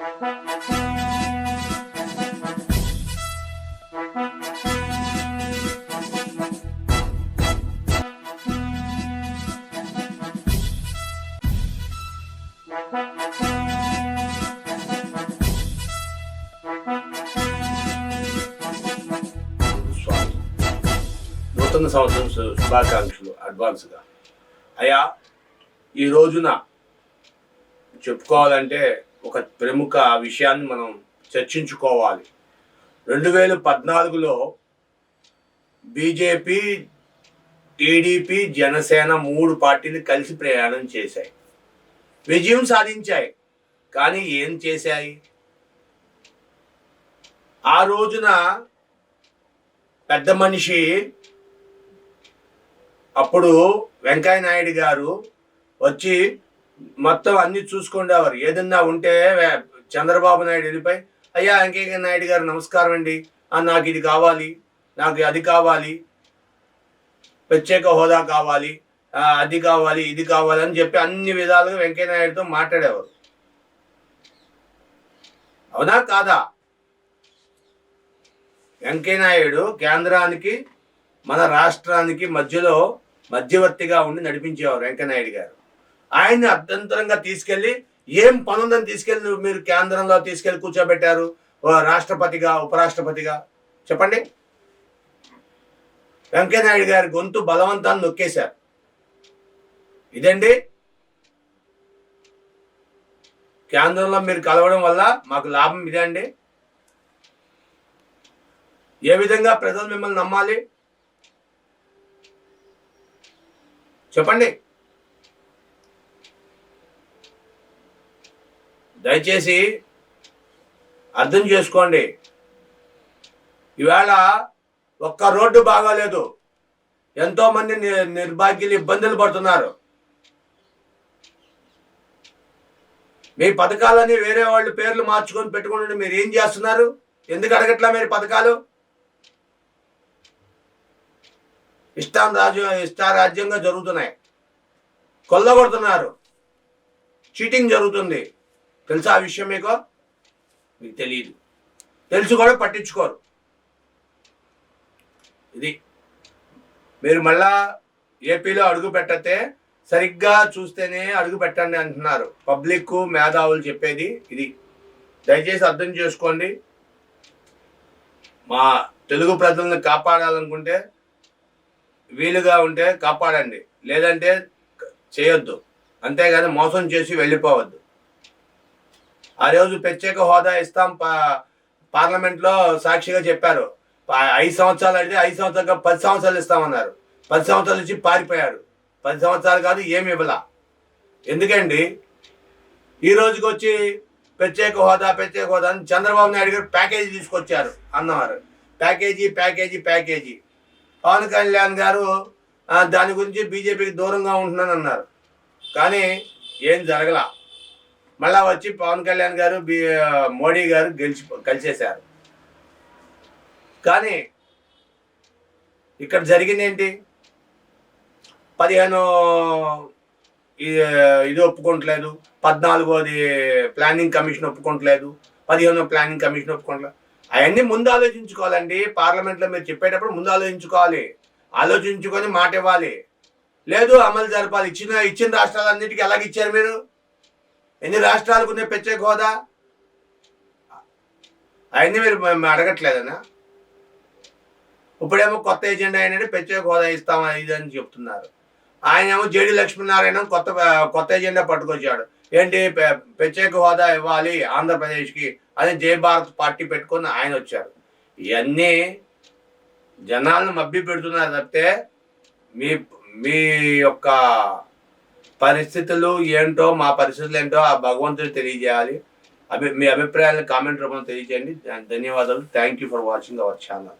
నూతన సంవత్సరం శుభాకాంక్షలు అడ్వాన్స్గా. అయ్యా ఈ రోజున చెప్పుకోవాలంటే ఒక ప్రముఖ విషయాన్ని మనం చర్చించుకోవాలి. రెండు వేల పద్నాలుగులో బీజేపీ టీడీపీ జనసేన మూడు పార్టీలు కలిసి ప్రయాణం చేశాయి. విజయం సాధించాయి. కానీ ఏం చేశాయి? ఆ రోజున పెద్ద మనిషి అప్పుడు వెంకయ్య నాయుడు గారు వచ్చి మొత్తం అన్ని చూసుకుండేవారు. ఏదన్నా ఉంటే చంద్రబాబు నాయుడు వెళ్ళిపోయి అయ్యా వెంకయ్య నాయుడు గారు నమస్కారం అండి. నాకు ఇది కావాలి. నాకు అది కావాలి. ప్రత్యేక హోదా కావాలి. అది కావాలి ఇది కావాలి అని చెప్పి అన్ని విధాలుగా వెంకయ్య నాయుడుతో మాట్లాడేవారు. అవునా కాదా? వెంకయ్యనాయుడు కేంద్రానికి మన రాష్ట్రానికి మధ్యలో మధ్యవర్తిగా ఉండి నడిపించేవారు వెంకయ్యనాయుడు గారు. ఆయన్ని అభ్యంతరంగా తీసుకెళ్ళి ఏం పనుందని తీసుకెళ్ళి నువ్వు మీరు కేంద్రంలో తీసుకెళ్ళి కూర్చోబెట్టారు? రాష్ట్రపతిగా ఉపరాష్ట్రపతిగా? చెప్పండి. వెంకయ్యనాయుడు గారి గొంతు బలవంతాన్ని నొక్కేశారు. ఇదండి కేంద్రంలో మీరు కలవడం వల్ల మాకు లాభం ఇదే అండి? ఏ విధంగా ప్రజలు మిమ్మల్ని నమ్మాలి? చెప్పండి. దయచేసి అర్థం చేసుకోండి. ఈవేళ ఒక్క రోడ్డు బాగాలేదు. ఎంతోమంది నిర్భాగ్యులు ఇబ్బందులు పడుతున్నారు. మీ పథకాలని వేరే వాళ్ళు పేర్లు మార్చుకొని పెట్టుకుంటే మీరు ఏం చేస్తున్నారు? ఎందుకు అడగట్లా మీరు పథకాలు? ఇష్టాం రాజ్యం ఇష్టారాజ్యంగా జరుగుతున్నాయి. కొల్లగొడుతున్నారు. చీటింగ్ జరుగుతుంది. తెలుసా ఆ విషయం మీకు? మీకు తెలియదు తెలుసు కూడా పట్టించుకోరు. ఇది మీరు మళ్ళా ఏపీలో అడుగు పెట్టతే సరిగ్గా చూస్తేనే అడుగు పెట్టండి అంటున్నారు. పబ్లిక్ మేధావులు చెప్పేది ఇది. దయచేసి అర్థం చేసుకోండి. మా తెలుగు ప్రజలను కాపాడాలనుకుంటే వీలుగా ఉంటే కాపాడండి. లేదంటే చేయొద్దు. అంతేగాని మోసం చేసి వెళ్ళిపోవద్దు. ఆ రోజు ప్రత్యేక హోదా ఇస్తాం పా- పార్లమెంట్లో సాక్షిగా చెప్పారు. ఐదు సంవత్సరాలు అంటే ఐదు సంవత్సరాలు పది సంవత్సరాలు ఇస్తామన్నారు. పది సంవత్సరాలు ఇచ్చి పారిపోయారు పది సంవత్సరాలు కాదు ఏమి ఇవ్వలా. ఎందుకండి? ఈ రోజుకి వచ్చి ప్రత్యేక హోదా ప్రత్యేక హోదా అని చంద్రబాబు నాయుడు గారు ప్యాకేజీ తీసుకొచ్చారు అన్నవారు. Package package package. Pawan Kalyan గారు దాని గురించి బీజేపీకి దూరంగా ఉంటున్నాను అన్నారు కానీ ఏం జరగలా. మళ్ళా వచ్చి పవన్ కళ్యాణ్ గారు బి మోడీ గారు గెలిచి కలిసేశారు. కానీ ఇక్కడ జరిగింది ఏంటి పదిహేను ఇది ఇది ఒప్పుకోవట్లేదు. పద్నాలుగోది ప్లానింగ్ కమిషన్ ఒప్పుకోవట్లేదు. పదిహేను ప్లానింగ్ కమిషన్ ఒప్పుకోవట్లేదు. అవన్నీ ముందు ఆలోచించుకోవాలండి. పార్లమెంట్లో మీరు చెప్పేటప్పుడు ముందు ఆలోచించుకోవాలి. ఆలోచించుకొని మాట ఇవ్వాలి లేదు అమలు జరపాలి. ఇచ్చిన ఇచ్చిన రాష్ట్రాలన్నిటికీ ఎలాగ ఇచ్చారు మీరు? ఎన్ని రాష్ట్రాలకు ఉన్నాయి ప్రత్యేక హోదా? అవన్నీ మీరు మ- అడగట్లేదనా ఇప్పుడేమో కొత్త ఎజెండా ఏంటంటే ప్రత్యేక హోదా ఇస్తామా ఇది అని చెప్తున్నారు. ఆయన ఏమో జేడి లక్ష్మీనారాయణ కొత్త కొత్త ఎజెండా పట్టుకొచ్చాడు. ఏంటి ప్రత్యేక హోదా ఇవ్వాలి ఆంధ్రప్రదేశ్కి అని జయ భారత్ పార్టీ పెట్టుకొని ఆయన వచ్చారు. ఇవన్నీ జనాలను మబ్బి పెడుతున్నారు తప్పితే మీ మీ యొక్క పరిస్థితులు ఏంటో మా పరిస్థితులు ఏంటో ఆ భగవంతుడు తెలియజేయాలి. అభి మీ అభిప్రాయాలను కామెంట్ రూపంలో తెలియజేయండి. ధన్యవాదాలు. Thank you for watching our channel